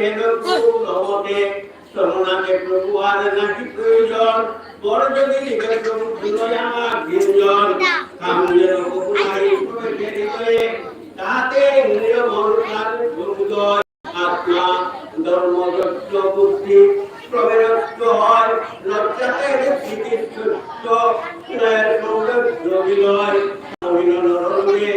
হেন প্রভু আর নাকি প্রয়োজন বড় যদি নিবে প্রভু তুলয় আমার ভিঞ্জন কামজের কপুরারি প্রবেশে হৃদয়ে তাতে নিরমল প্রাণ আত্মা ধর্ম যজ্ঞ বুদ্ধি প্রবেরত্ব হয় লজ্জাতে স্থিতির সুস্থ সৌন্দর্য বিলয় মহিল নরমে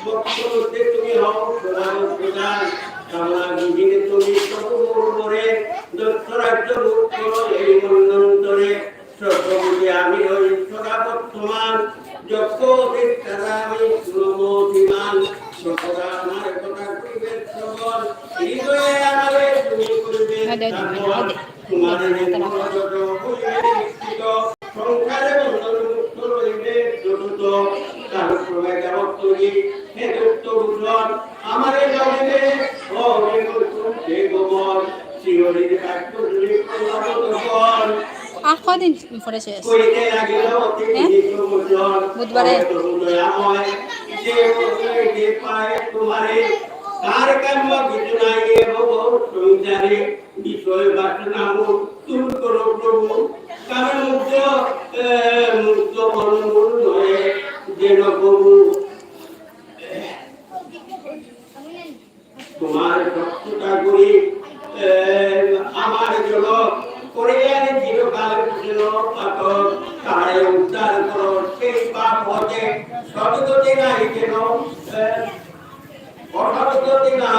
ভগবান তুমি হও প্রধান প্রধান কামনা বিঘিনে তুমি প্রভু করে দক্ষ মুক্ত এই মন্যন্তরে সর্বমুখী আমি হই সদা যজ্ঞ অধিষ্ঠাতা আমি সুরমতিমান সকলা আমার কথা করিবে শ্রবণ হৃদয়ে আমারে তুমি করিবে তোমার নিশ্চিত সংসারে নির্মূলন বুধবারে। যে যে তার কর্ম কিছু ভব সংসারে বিষয় বাসনা করো প্রভু কারণ মুক্ত মুক্ত মনোমূল হয়ে যেন প্রভু তোমার ভক্ততা করি আহ, আমার জন্য করে আনে চিরকাল যেন পাতক তারে উদ্ধার করো সেই পাপ হতে সদগতি নাই যেন আহ, অসদগতি না-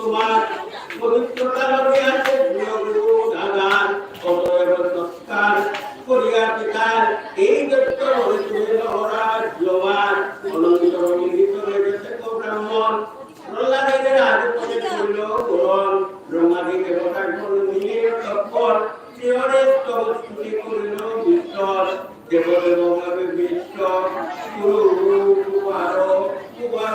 তোমার পবিত্রতা লগে আছে প্রিয় গুরু দাদার অতএব সৎকার করিয়া পিতার। এই দত্ত হলে তুমি জোয়ার অনন্ত রঙ্গিত রেখেছে তো ব্রাহ্মণ। প্রহ্লাদের আদিপতি ছিল গ্রহণ ব্রহ্মাদি দেবতার কোন মিলিয়ে তৎপর শিহরে স্তব স্তুতি করিল বিশ্বর দেবদেব ভাবে বিশ্ব গুরু কুমার কুমার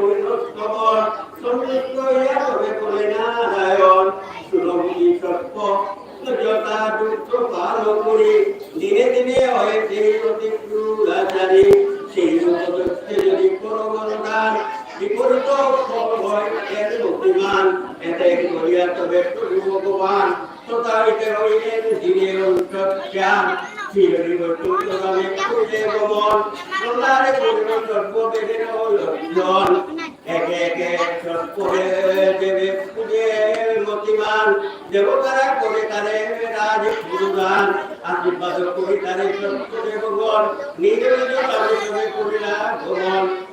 ভগবান দেবতারা করে তারে রাজ গুরুগান আশীর্বাদ করি তারে ভ্রমণ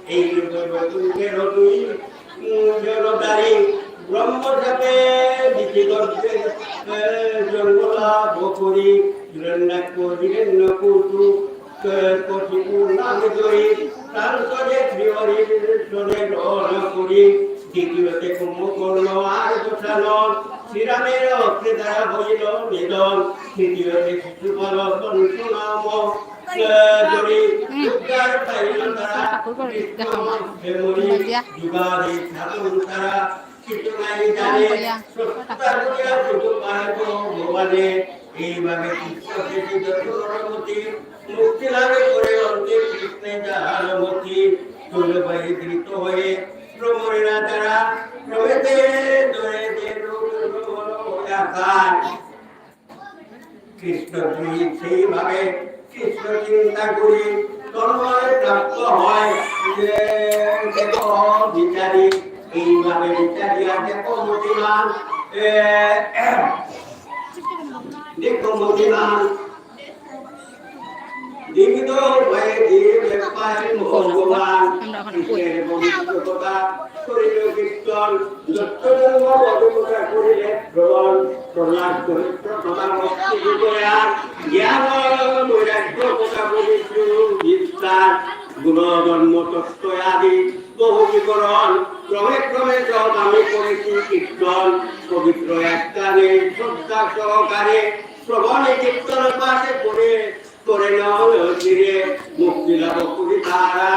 এই তুলবের দুই জনদারি ব্রহ্মসাপে বিচিগর্ভে জন্মলা বকরি হিরণ্যাক্ষ হিরণ্য কুটু কঠিপুর নাম জয়ী তার সরে শ্রীহরি সরে গ্রহণ করি দ্বিতীয়তে কুম্ভকর্ণ আর দোষানন শ্রীরামের অস্ত্রে দ্বারা হইল নিধন তৃতীয়তে শিশুপাল সুনাম জড়ি দুর্গার পাইল তারা ঠাকুর করে এইভাবে মুক্তি লাভে করে অন্তে কৃষ্ণে যাহার মতি তুলবাই ধৃত হয়ে প্রমরেরা দ্বারা প্রভেদে ধরে যে কৃষ্ণ তুই সেইভাবে কৃষ্ণ চিন্তা করে তন্ময় প্রাপ্ত হয় যে বিচারিক এইভাবে বিচারিয়া দেখো মতিমান এ, দেখো মতিমান জীবিত হয়ে জীবে পায় ভগবান কৃষ্ণের পবিত্রতা করিল কীর্তন যত্তজন্ম বদমতা করিলে শ্রবণ প্রহ্লাদ তত্ত্ব আদি বহু বিবরণ ক্রমে ক্রমে সব আমি করেছি কীর্তন পবিত্র একটানে শ্রদ্ধা সহকারে শ্রবণে কীর্তন পাশে করে করে নাও ধীরে মুক্তি লাভ করি তারা,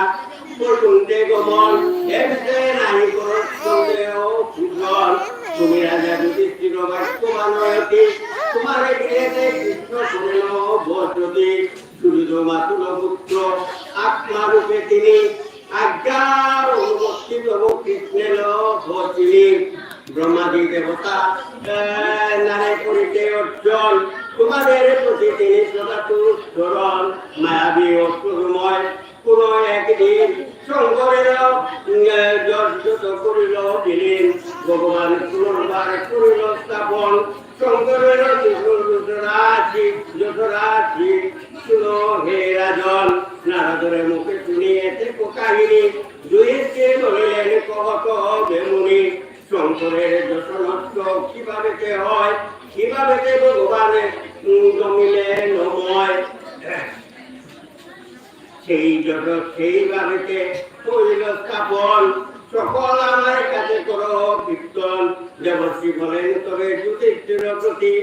বৈকুণ্ঠে গমন এমতে নাহি করো সন্দেহ তুমি রাজা যুধিষ্ঠির বাক্যবানয়তি তোমার গৃহেতে কৃষ্ণ শুনিল বসতি সূর্য মাতুল পুত্র আত্মারূপে তিনি আজ্ঞা অনুমতি প্রভু কৃষ্ণের বসিনি ব্রহ্মাদি দেবতা আহ, নারে করিতে অর্জন তোমাদের প্রতি তিনি সদাতু স্মরণ মায়াবী অসুরময় কোন একদিন শঙ্করের জর্জত করিল দিলেন ভগবান পুনর্বার করিল স্থাপন। শঙ্করের যশোরাশি যশোরাশি শুনো হে রাজন নারদরে মুখে শুনিয়েছে কাহিনী। দুইকে বলিলেন কহত বেমুনি। শঙ্করের যশনষ্ট কীভাবে কে হয়, কীভাবে কে ভগবানের জমিলে নময়। সেই যত সেই ভাবেতে হইল স্থাপন, সকল আমার কাছে করো কীর্তন। দেবশ্রী বলেন, তবে যুধিষ্ঠির প্রতি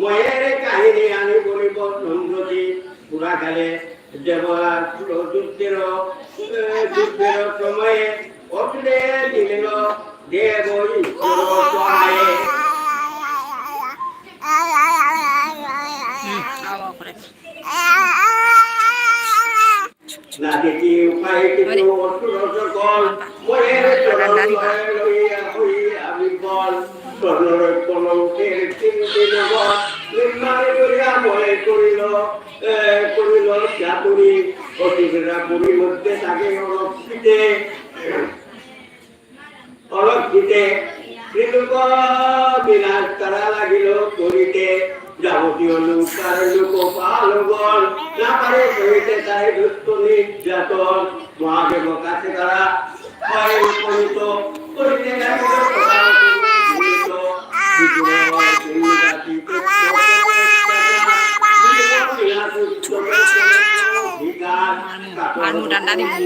ময়ের কাহিনী আমি বলিব সম্প্রতি পুরাকালে দেবরা যুদ্ধের যুদ্ধের সময়ে অটুরে দিল দেব না দেখি উপায় কিছু অসুর সকল ময়ের লইয়া হইয়া বিফল স্বর্ণর কলঙ্কের চিন্তি নির্মাণ করিয়া ময়ে করিল করিল চাতুরি অসুরেরা পুরীর মধ্যে তাকে অরক্ষিতে অলক্ষিতে ত্রিলোক বিনাশ তারা লাগিল করিতে। যাবতীয় নৌকার লোক পালগণ না পারে সহিতে তাই দুষ্ট নির্যাতন। মহাদেব কাছে তারা হয় উপনীত। করিতে লাগিল দিমু।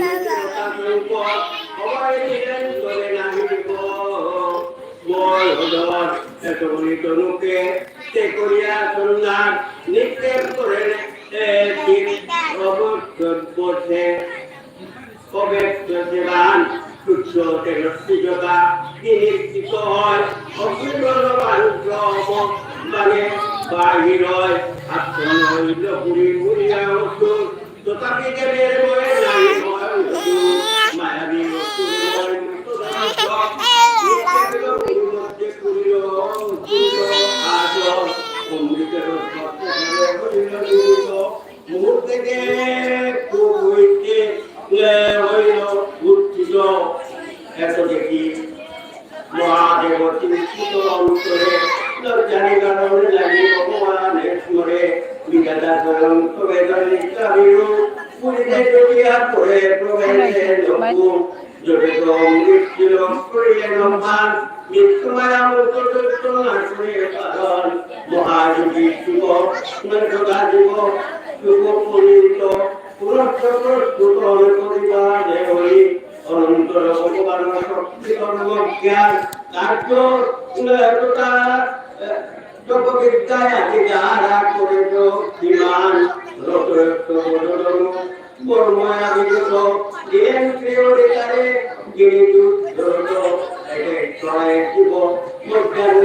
বাহির আত্মন হইল পুরী পুরিয়া তথাপি দেবের বয়ে নাই ভয় অসুর মায়াবী অসুর ভয় মুক্ত মহাদেব চিন্তিত অন্তরে। জানি কারণে লাগি ভগবানের স্মরে বিদাতা প্রবেদন নিষ্ঠাবিরু পুরীতে জড়িয়া পড়ে প্রবেশে লোক জোটে তো মৃত্যুর করিলেন মৃত্যুমায়া চৈত্য নাশুনে মহাযোগী যুব নর্থকা যুব যুব পরিত পুরস্ত প্রস্তুত করিবা দেবী অনন্তর ভগবান শক্তি ধর্ম জ্ঞান কার্য একতা যোগবিদ্যায় আছে যাহারা করিল বিমান রথরক্ত বদলন বর্ময়া বিগত জ্ঞান প্রিয়রিতারে গিরিজু ধরত একে ছয় জীব মধ্যাহ্ন